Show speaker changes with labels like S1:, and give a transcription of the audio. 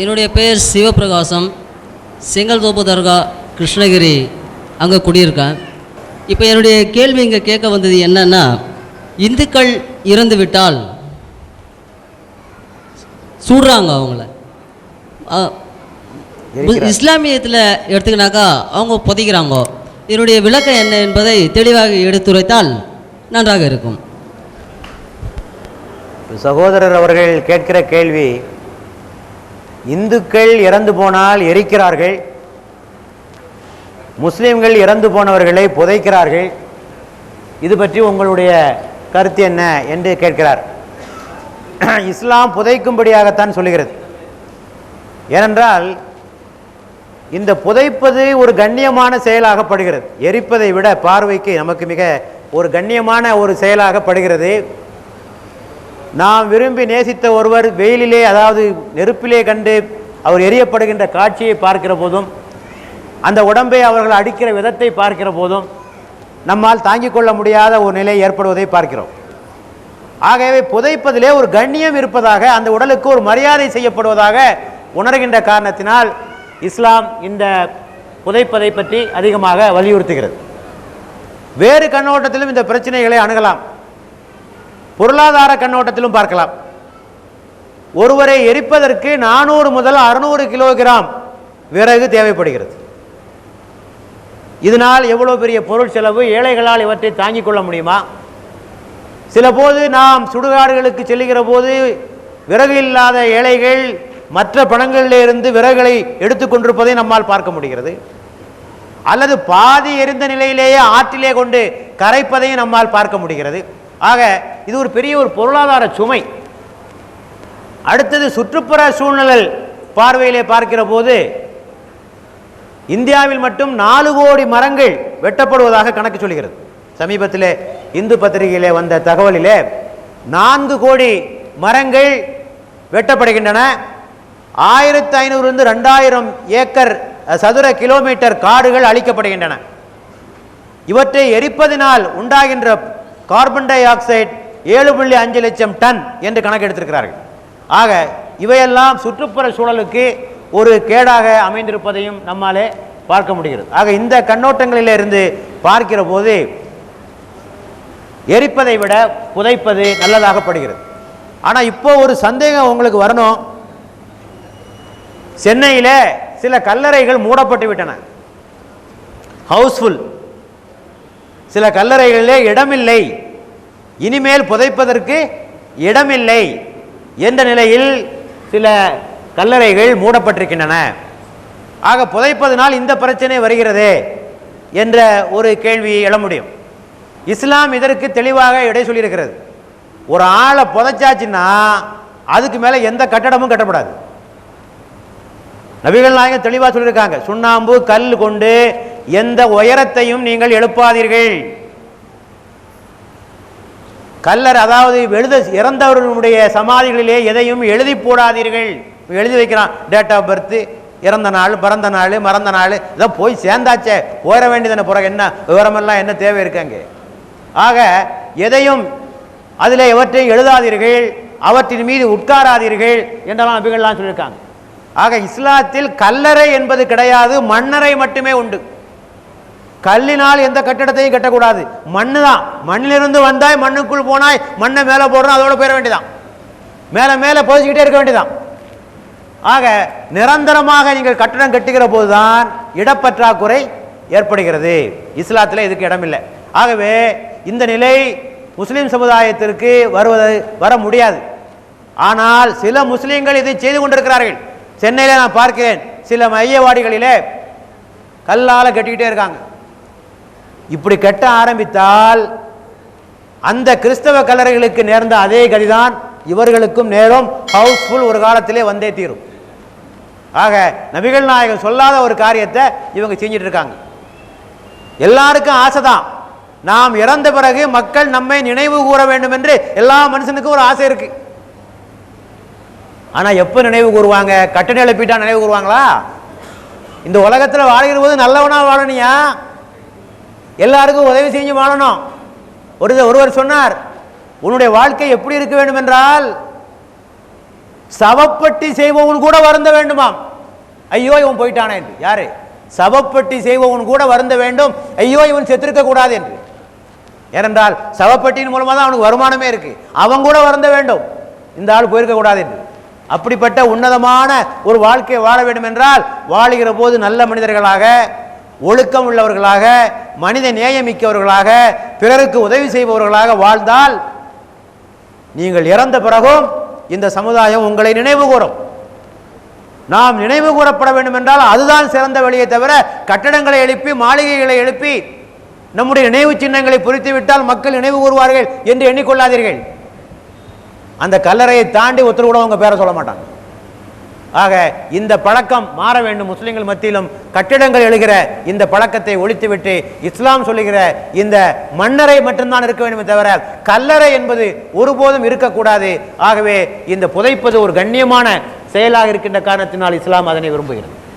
S1: என்னுடைய பெயர் சிவபிரகாசம் செங்கல்தோப்பு தர்கா கிருஷ்ணகிரி அங்கே குடியிருக்கேன். இப்போ என்னுடைய கேள்வி இங்கே கேட்க வந்தது என்னன்னா இந்துக்கள் இறந்து விட்டால் சுடுறாங்க அவங்கள. இஸ்லாமியத்தில் எடுத்துக்கினாக்கா அவங்க புதைக்கிறாங்க. இதனுடைய விளக்கம் என்ன என்பதை தெளிவாக எடுத்துரைத்தால் நன்றாக இருக்கும்.
S2: சகோதரர் அவர்கள் கேட்கிற கேள்வி இந்துக்கள் இறந்து போனால் எரிக்கிறார்கள். முஸ்லீம்கள் இறந்து போனவர்களை புதைக்கிறார்கள். இது பற்றி உங்களுடைய கருத்து என்ன என்று கேட்கிறார். இஸ்லாம் புதைக்கும்படியாகத்தான் சொல்லுகிறது. ஏனென்றால் இந்த புதைப்பது ஒரு கண்ணியமான செயலாகப்படுகிறது. எரிப்பதை விட பார்வைக்கு நமக்கு மிக ஒரு கண்ணியமான ஒரு செயலாகப்படுகிறது. நாம் விரும்பி நேசித்த ஒருவர் வெயிலிலே அதாவது நெருப்பிலே கண்டு அவர் எரியப்படுகின்ற காட்சியை பார்க்கிற போதும் அந்த உடம்பை அவர்கள் அடிக்கிற விதத்தை பார்க்கிற போதும் நம்மால் தாங்கிக் கொள்ள முடியாத ஒரு நிலை ஏற்படுவதை பார்க்கிறோம். ஆகவே புதைப்பதிலே ஒரு கண்ணியம் இருப்பதாக அந்த உடலுக்கு ஒரு மரியாதை செய்யப்படுவதாக உணர்கின்ற காரணத்தினால் இஸ்லாம் இந்த புதைப்பதை பற்றி அதிகமாக வலியுறுத்துகிறது. வேறு கண்ணோட்டத்திலும் இந்த பிரச்சனைகளை அணுகலாம். பொருளாதார கண்ணோட்டத்திலும் பார்க்கலாம். ஒருவரை எரிப்பதற்கு நானூறு முதல் அறுநூறு கிலோகிராம் விறகு தேவைப்படுகிறது. இதனால் எவ்வளோ பெரிய பொருள் செலவு ஏழைகளால் இவற்றை தாங்கிக் கொள்ள முடியுமா? சில போது நாம் சுடுகாடுகளுக்கு செல்லுகிற போது விறகு இல்லாத ஏழைகள் மற்ற பணங்களிலிருந்து விறகுகளை எடுத்துக்கொண்டிருப்பதை நம்மால் பார்க்க முடிகிறது. அல்லது பாதி எரிந்த நிலையிலேயே ஆற்றிலே கொண்டு கரைப்பதையும் நம்மால் பார்க்க முடிகிறது. ஆக இது ஒரு பெரிய ஒரு பொருளாதார சுமை. அடுத்தது சுற்றுப்புற சூழ்நிலை பார்வையிலே பார்க்கிற போது இந்தியாவில் மட்டும் நாலு கோடி மரங்கள் வெட்டப்படுவதாக கணக்கு சொல்கிறது. சமீபத்திலே இந்து பத்திரிகையிலே வந்த தகவலிலே நான்கு கோடி மரங்கள் வெட்டப்படுகின்றன. ஆயிரத்தி ஐநூறுலேருந்து ரெண்டாயிரம் ஏக்கர் சதுர கிலோமீட்டர் காடுகள் அழிக்கப்படுகின்றன. இவற்றை எரிப்பதினால் உண்டாகின்ற கார்பன் டை ஆக்சைடு ஏழு புள்ளி அஞ்சு லட்சம் டன் என்று கணக்கெடுத்திருக்கிறார்கள். ஆக இவையெல்லாம் சுற்றுப்புற சூழலுக்கு ஒரு கேடாக அமைந்திருப்பதையும் நம்மாலே பார்க்க முடிகிறது. ஆக இந்த கண்ணோட்டங்களில் இருந்து பார்க்கிற போது எரிப்பதை விட புதைப்பது நல்லதாகப்படுகிறது ஆனால் இப்போ ஒரு சந்தேகம் உங்களுக்கு வரணும். சென்னையில் சில கல்லறைகள் மூடப்பட்டு விட்டன. ஹவுஸ்ஃபுல் சில கல்லறைகளிலே இடமில்லை. இனிமேல் புதைப்பதற்கு இடமில்லை என்ற நிலையில் சில கல்லறைகள் மூடப்பட்டிருக்கின்றன. ஆக புதைப்பதனால் இந்த பிரச்சனை வருகிறது என்ற ஒரு கேள்வி எழ முடியும். இஸ்லாம் இதற்கு தெளிவாக இடை சொல்லியிருக்கிறது. ஒரு ஆளை புதைச்சாச்சுன்னா அதுக்கு மேலே எந்த கட்டடமும் கட்டப்படாது. நபிகள் நாயகம் தெளிவாக சொல்லியிருக்காங்க. சுண்ணாம்பு கல் கொண்டு எந்த உயரத்தையும் நீங்கள் எழுப்பாதீர்கள். கல்லர் அதாவது எழுத இறந்தவர்களுடைய சமாதிகளிலே எதையும் எழுதி போடாதீர்கள். எழுதி வைக்கிறான் டேட் ஆஃப் பர்த் இறந்த நாள் பிறந்த நாள் மறந்த நாள் இதை போய் சேர்ந்தாச்சே போயிட வேண்டியதன பிறகு என்ன விவரமெல்லாம் என்ன தேவை இருக்காங்க ஆக எதையும் அதில் எவற்றையும் எழுதாதீர்கள் அவற்றின் மீது உட்காராதீர்கள் என்றெல்லாம் நபிகள்லாம் சொல்லியிருக்காங்க. ஆக இஸ்லாத்தில் கல்லறை என்பது கிடையாது மன்னரை மட்டுமே உண்டு. கல்லினால் எந்த கட்டிடத்தையும் கட்டக்கூடாது. மண்ணு தான் மண்ணிலிருந்து வந்தாய் மண்ணுக்குள் போனாய் மண்ணை மேலே போடுறோம் அதோட போயிட வேண்டியதான் மேலே மேலே புதைச்சிக்கிட்டே இருக்க வேண்டியதான் ஆக நிரந்தரமாக நீங்கள் கட்டடம் கட்டுகிற போதுதான் இடப்பற்றாக்குறை ஏற்படுகிறது. இஸ்லாத்தில் இதுக்கு இடமில்லை. ஆகவே இந்த நிலை முஸ்லீம் சமுதாயத்திற்கு வருவது வர முடியாது. ஆனால் சில முஸ்லீம்கள் இதை செய்து கொண்டிருக்கிறார்கள். சென்னையில் நான் பார்க்கிறேன். சில மையவாடிகளிலே கல்லால் கட்டிக்கிட்டே இருக்காங்க. இப்படி கட்ட ஆரம்பித்தால் அந்த கிறிஸ்தவ கல்லறைகளுக்கு நேர்ந்த அதே கதிதான் இவர்களுக்கும் நேரம் ஹவுஸ்ஃபுல் ஒரு காலத்திலே வந்தே தீரும். ஆக நபிகள் நாயகம் சொல்லாத ஒரு காரியத்தை இவங்க செஞ்சிட்டு இருக்காங்க. எல்லாருக்கும் ஆசைதான். நாம் இறந்த பிறகு மக்கள் நம்மை நினைவு கூற வேண்டும் என்று எல்லா மனுஷனுக்கும் ஒரு ஆசை இருக்கு. ஆனா எப்போ நினைவு கூறுவாங்க? கட்டணி எழுப்பிட்டா நினைவு கூறுவாங்களா? இந்த உலகத்தில் வாழ்கிற போது நல்லவனா வாழணியா எல்லாருக்கும் உதவி செஞ்சு வாழணும். ஒரு ஒருவர் சொன்னார் உன்னுடைய வாழ்க்கை எப்படி இருக்க வேண்டும் என்றால் சவப்பட்டி செய்பவன் கூட வருந்த வேண்டுமாம். ஐயோ இவன் போயிட்டானே என்று. யாரு? சவப்பட்டி செய்பவன் கூட வருந்த வேண்டும். ஐயோ இவன் செத்திருக்க கூடாது என்று. ஏனென்றால் சவப்பட்டியின் மூலமாக தான் அவனுக்கு வருமானமே இருக்கு. அவன் கூட வருந்த வேண்டும். இந்த ஆள் போயிருக்க கூடாது என்று. அப்படிப்பட்ட உன்னதமான ஒரு வாழ்க்கையை வாழ வேண்டும் என்றால் வாழுகிற போது நல்ல மனிதர்களாக ஒழுக்கம் உள்ளவர்களாக மனித நேயமிக்கவர்களாக பிறருக்கு உதவி செய்பவர்களாக வாழ்ந்தால் நீங்கள் இறந்த பிறகும் இந்த சமுதாயம் உங்களை நினைவு கூறும் நாம் நினைவு கூறப்பட வேண்டும் என்றால் அதுதான் சிறந்த வழியை தவிர கட்டடங்களை எழுப்பி மாளிகைகளை எழுப்பி நம்முடைய நினைவு சின்னங்களை பொறித்து விட்டால் மக்கள் நினைவு கூறுவார்கள் என்று எண்ணிக்கொள்ளாதீர்கள். அந்த கல்லறையை தாண்டி ஒருத்தர் கூட அவங்க பேரை சொல்ல மாட்டாங்க. ஆக இந்த பழக்கம் மாற வேண்டும் முஸ்லிம்கள் மத்தியிலும் கட்டிடங்கள் எழுகிற இந்த பழக்கத்தை ஒழித்துவிட்டு இஸ்லாம் சொல்லுகிற இந்த மன்னரை மட்டும்தான் இருக்க வேண்டுமே தவிர கல்லறை என்பது ஒருபோதும் இருக்கக்கூடாது. ஆகவே இந்த புதைப்பது ஒரு கண்ணியமான செயலாக இருக்கின்ற காரணத்தினால் இஸ்லாம் அதனை விரும்புகிறது.